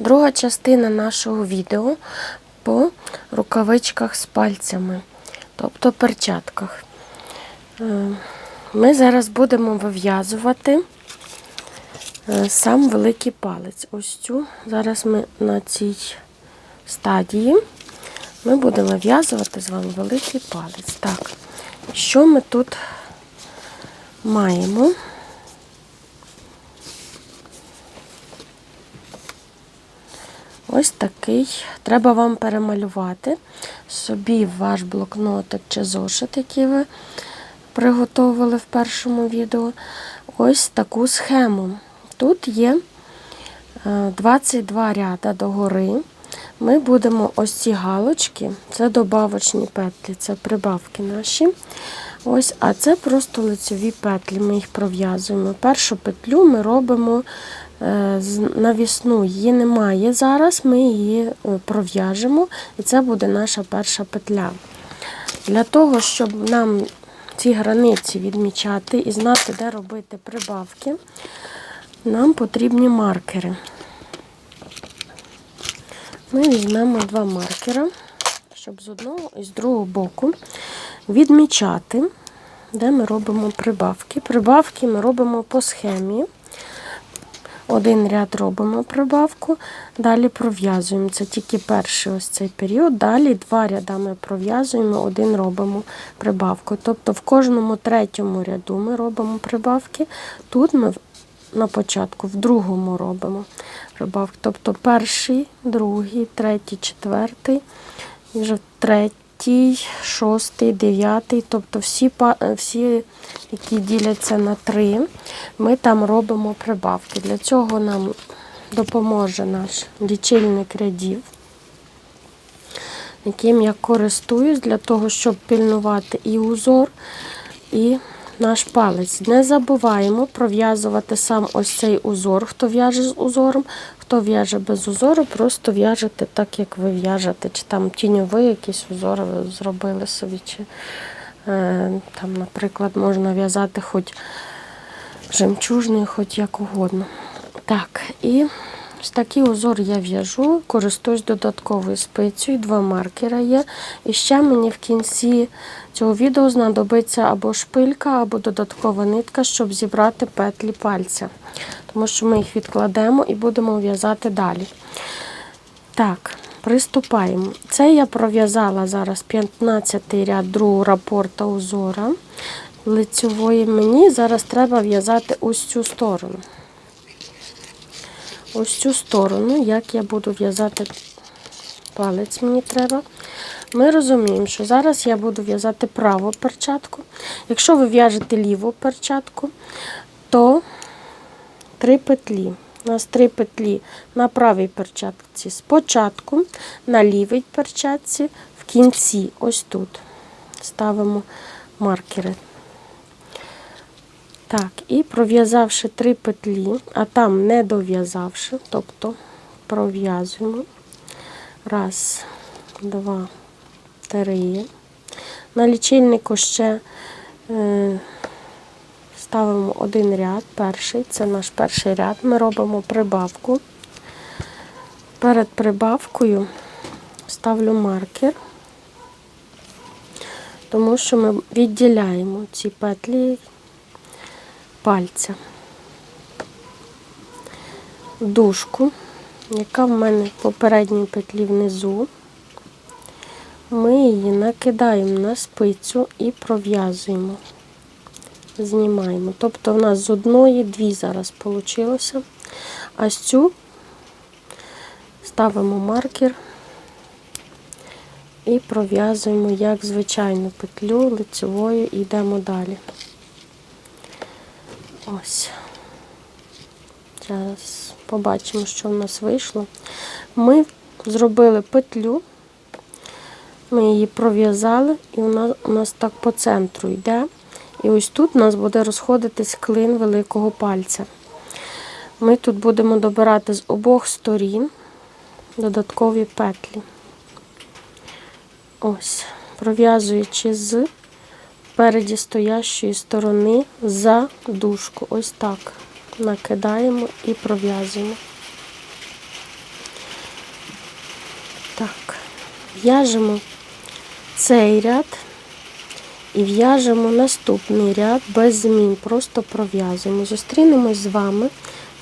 Друга частина нашого відео по рукавичках з пальцями, тобто перчатках. Е, Ми зараз будемо вив'язувати е, сам великий палець. Ось цю. Зараз ми на цій стадії ми будемо вив'язувати з вами великий палець. Так, що ми тут маємо? Ось такий. Треба вам перемалювати собі ваш блокнотик чи зошит, який ви приготували в першому відео. Ось таку схему. Тут є е, 22 ряда догори. Ми будемо ось ці галочки, це добавочні петлі, це прибавки наші. Ось, А це просто лицеві петлі, ми їх пров'язуємо. Першу петлю ми робимо е, навісну, її немає зараз, ми її е, пров'яжемо, і це буде наша перша петля. Для того, щоб нам ці границі відмічати і знати, де робити прибавки, нам потрібні маркери. Ми візьмемо два маркера, щоб з одного і з другого боку відмічати, де ми робимо прибавки. Прибавки ми робимо по схемі. Один ряд робимо прибавку, далі пров'язуємо. Це тільки перший ось цей період. Далі два ряда ми пров'язуємо, один робимо прибавку. Тобто в кожному третьому ряду ми робимо прибавки. Тут ми на початку, в другому робимо прибавки. Тобто перший, другий, третій, четвертий, і вже третій, шостий, дев'ятий. Тобто всі, е, всі, які діляться на три, ми там робимо прибавки. Для цього нам допоможе наш лічильник рядів, яким я користуюсь для того, щоб пильнувати і узор, і наш палець. Не забуваємо пров'язувати сам ось цей узор, хто в'яже з узором, хто в'яже без узору, просто в'яжете так, як ви в'яжете, чи там тіньовий якийсь узор ви зробили собі, чи е, там, наприклад, можна в'язати хоч жемчужний, хоч як угодно. Так, і ось такий узор я в'яжу, користуюсь додатковою спицею, два маркера є. І ще мені в кінці цього відео знадобиться або шпилька, або додаткова нитка, щоб зібрати петлі пальця. Тому що ми їх відкладемо і будемо в'язати далі. Так, приступаємо. Це я пров'язала зараз 15 ряд другого рапорта узора лицьової. Мені зараз треба в'язати ось цю сторону. Ось цю сторону, як я буду в'язати палець, мені треба. Ми розуміємо, що зараз я буду в'язати праву перчатку. Якщо ви в'яжете ліву перчатку, то три петлі. У нас три петлі на правій перчатці спочатку, на лівій перчатці, в кінці, ось тут. Ставимо маркери. Так, і пров'язавши три петлі, а там не дов'язавши, тобто пров'язуємо. Раз, два, три. На лічильнику ще е, ставимо один ряд, перший, це наш перший ряд. Ми робимо прибавку. Перед прибавкою ставлю маркер, тому що ми відділяємо ці петлі пальця. Дужку, яка в мене в попередній петлі внизу. Ми її накидаємо на спицю і пров'язуємо. Знімаємо. Тобто в нас з одної дві зараз вийшло. А з цю ставимо маркер і пров'язуємо як звичайну петлю лицевою і йдемо далі. Ось. Зараз побачимо, що в нас вийшло. Ми зробили петлю, ми її пров'язали, і вона у нас так по центру йде. І ось тут у нас буде розходитись клин великого пальця. Ми тут будемо добирати з обох сторін додаткові петлі. Ось, пров'язуючи з спереді стоящої сторони за дужку. Ось так накидаємо і пров'язуємо. Так, в'яжемо цей ряд і в'яжемо наступний ряд без змін, просто пров'язуємо. Зустрінемось з вами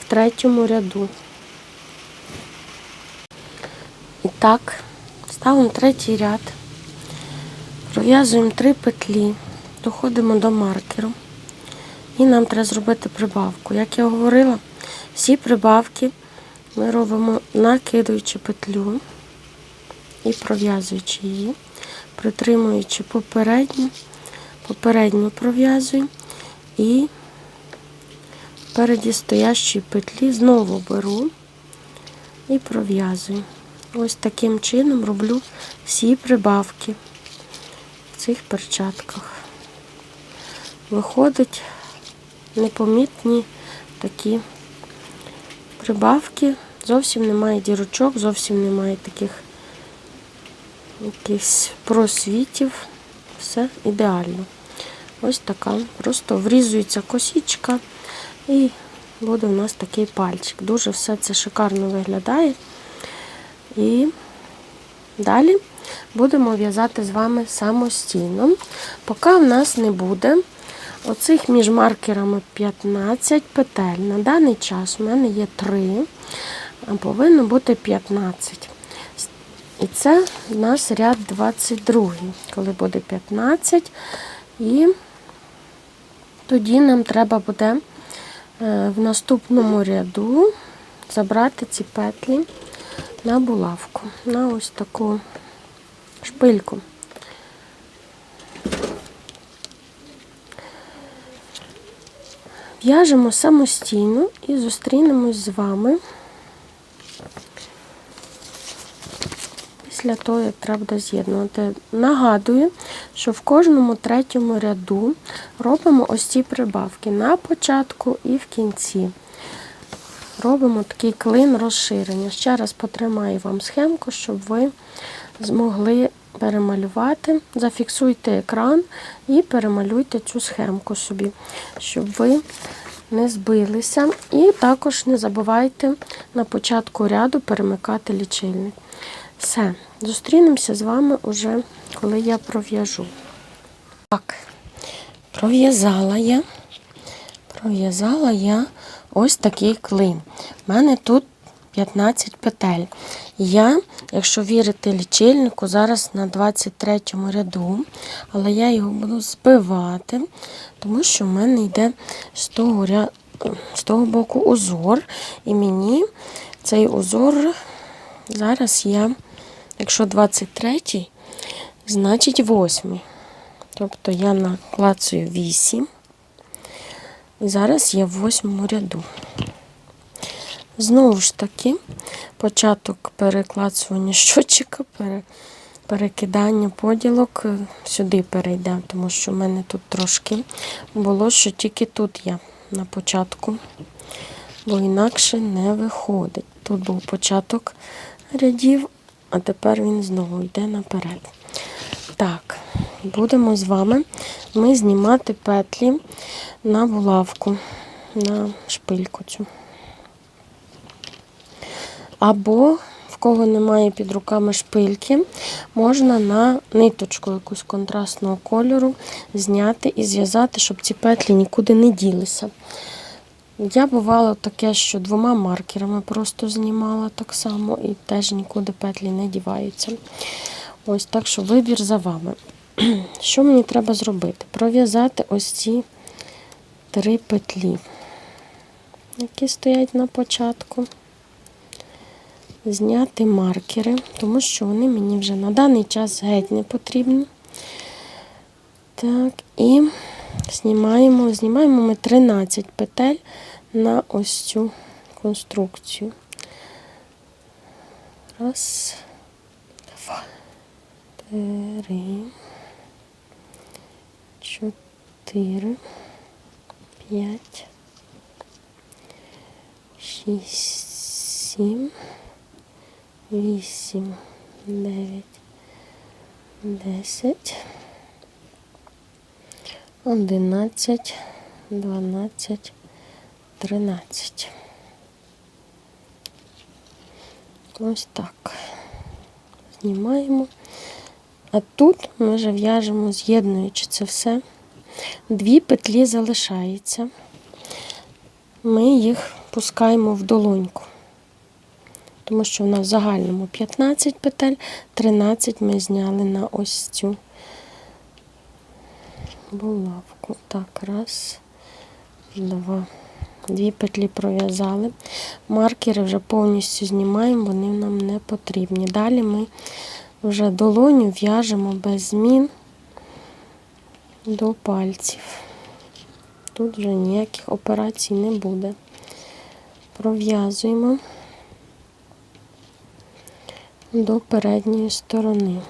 в третьому ряду. І так, ставимо третій ряд, пров'язуємо три петлі, доходимо до маркеру. І нам треба зробити прибавку. Як я говорила, всі прибавки ми робимо накидуючи петлю і пров'язуючи її, притримуючи попередню, попередню пров'язуємо і впереді стоящої петлі знову беру і пров'язую. Ось таким чином роблю всі прибавки в цих перчатках. Виходить непомітні такі прибавки. Зовсім немає дірочок, зовсім немає таких якихось просвітів. Все ідеально. Ось така. Просто врізується косічка і буде у нас такий пальчик. Дуже все це шикарно виглядає. І далі будемо в'язати з вами самостійно. Поки в нас не буде оцих між маркерами 15 петель. На даний час у мене є 3, а повинно бути 15. І це у нас ряд 22, коли буде 15. І тоді нам треба буде е, в наступному ряду забрати ці петлі на булавку, на ось таку шпильку. В'яжемо самостійно і зустрінемось з вами після того, як треба з'єднувати. Нагадую, що в кожному третьому ряду робимо ось ці прибавки на початку і в кінці. Робимо такий клин розширення. Ще раз потримаю вам схемку, щоб ви змогли перемалювати. Зафіксуйте екран і перемалюйте цю схемку собі, щоб ви не збилися. І також не забувайте на початку ряду перемикати лічильник. Все, зустрінемося з вами уже, коли я пров'яжу. Так, пров'язала я, пров'язала я ось такий клин. У мене тут 15 петель. Я, якщо вірити лічильнику, зараз на 23 ряду, але я його буду збивати, тому що в мене йде з того, ря... з того боку узор. І мені цей узор зараз я, якщо 23, значить 8. Тобто я наклацую 8. І зараз я в восьмому ряду. Знову ж таки, початок переклацування щочика, перекидання поділок е, сюди перейде, тому що в мене тут трошки було, що тільки тут я на початку, бо інакше не виходить. Тут був початок рядів, а тепер він знову йде наперед. Так, будемо з вами ми знімати петлі на булавку, на шпильку цю. Або, в кого немає під руками шпильки, можна на ниточку якусь контрастного кольору зняти і зв'язати, щоб ці петлі нікуди не ділися. Я бувало таке, що двома маркерами просто знімала так само і теж нікуди петлі не діваються. Ось так що вибір за вами. Що мені треба зробити? Пров'язати ось ці три петлі, які стоять на початку. Зняти маркери, тому що вони мені вже на даний час геть не потрібні. Так, і знімаємо, знімаємо ми 13 петель на ось цю конструкцію. Раз, два, три, чотири, п'ять, шість, сім, вісім, дев'ять, десять, одинадцять, дванадцять, тринадцять. Ось так. знімаємо. А тут ми вже в'яжемо, з'єднуючи це все. Дві петлі залишаються. Ми їх пускаємо в долоньку. Тому що в нас в загальному 15 петель, 13 ми зняли на ось цю булавку. Так, раз, два. Дві петлі пров'язали. Маркери вже повністю знімаємо, вони нам не потрібні. Далі ми вже долоню в'яжемо без змін до пальців. Тут вже ніяких операцій не буде. Пров'язуємо до передньої сторони.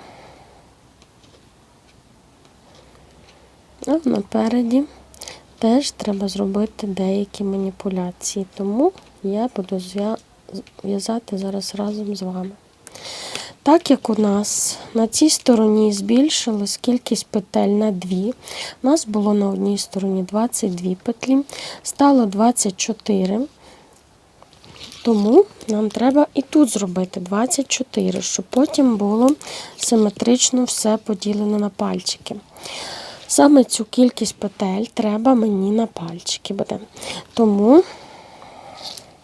А напереді теж треба зробити деякі маніпуляції, тому я буду в'язати зараз разом з вами. Так як у нас на цій стороні збільшилась кількість петель на 2, у нас було на одній стороні 22 петлі, стало 24. Тому нам треба і тут зробити 24, щоб потім було симетрично все поділено на пальчики. Саме цю кількість петель треба мені на пальчики буде. Тому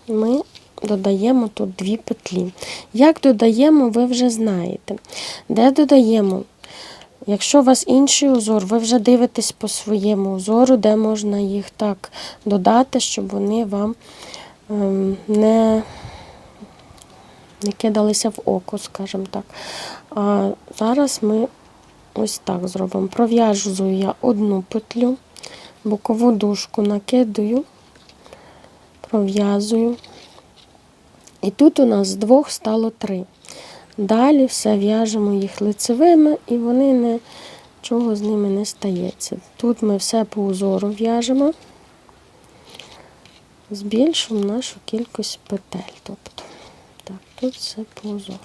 ми додаємо тут дві петлі. Як додаємо, ви вже знаєте. Де додаємо? Якщо у вас інший узор, ви вже дивитесь по своєму узору, де можна їх так додати, щоб вони вам не, не кидалися в око, скажімо так. А зараз ми ось так зробимо. Пров'яжу я одну петлю, бокову дужку накидаю, пров'язую. І тут у нас з двох стало три. Далі все в'яжемо їх лицевими, і вони нічого з ними не стається. Тут ми все по узору в'яжемо, збільшимо нашу кількість петель. Тобто, так, тут все по узору.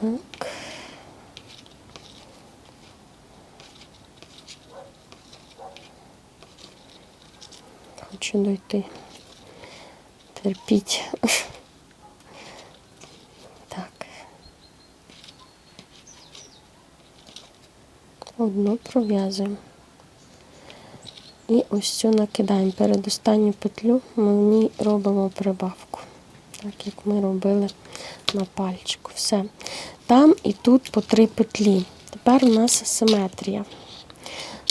Так. Хочу дойти. Терпіть. Так. Одну пров'язуємо. І ось цю накидаємо. Перед останню петлю ми в ній робимо прибавку. Так як ми робили на пальчику. Все. Там і тут по три петлі. Тепер у нас симетрія.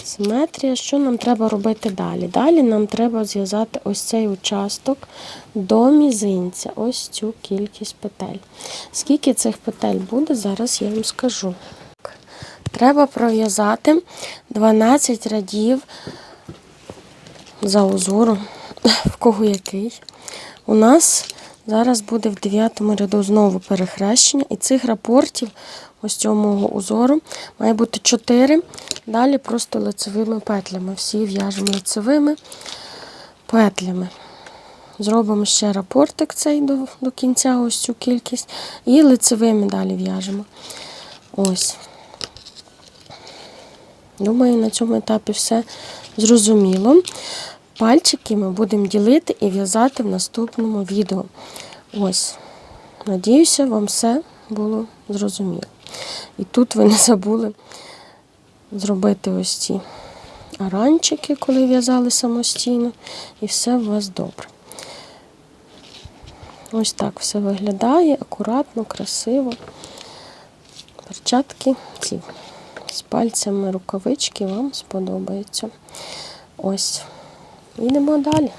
Симетрія, що нам треба робити далі? Далі нам треба зв'язати ось цей участок до мізинця, ось цю кількість петель. Скільки цих петель буде, зараз я вам скажу. Треба пров'язати 12 рядів за узору, в кого який. У нас зараз буде в 9 ряду знову перехрещення, і цих рапортів ось цього узору має бути 4. Далі просто лицевими петлями. Всі в'яжемо лицевими петлями. Зробимо ще рапортик цей до, до кінця, ось цю кількість. І лицевими далі в'яжемо. Ось. Думаю, на цьому етапі все зрозуміло. Пальчики ми будемо ділити і в'язати в наступному відео. Ось. Надіюся, вам все було зрозуміло. І тут ви не забули зробити ось ці аранчики, коли в'язали самостійно, і все у вас добре. Ось так все виглядає, акуратно, красиво. Перчатки ці з пальцями рукавички вам сподобаються. Ось. Йдемо далі.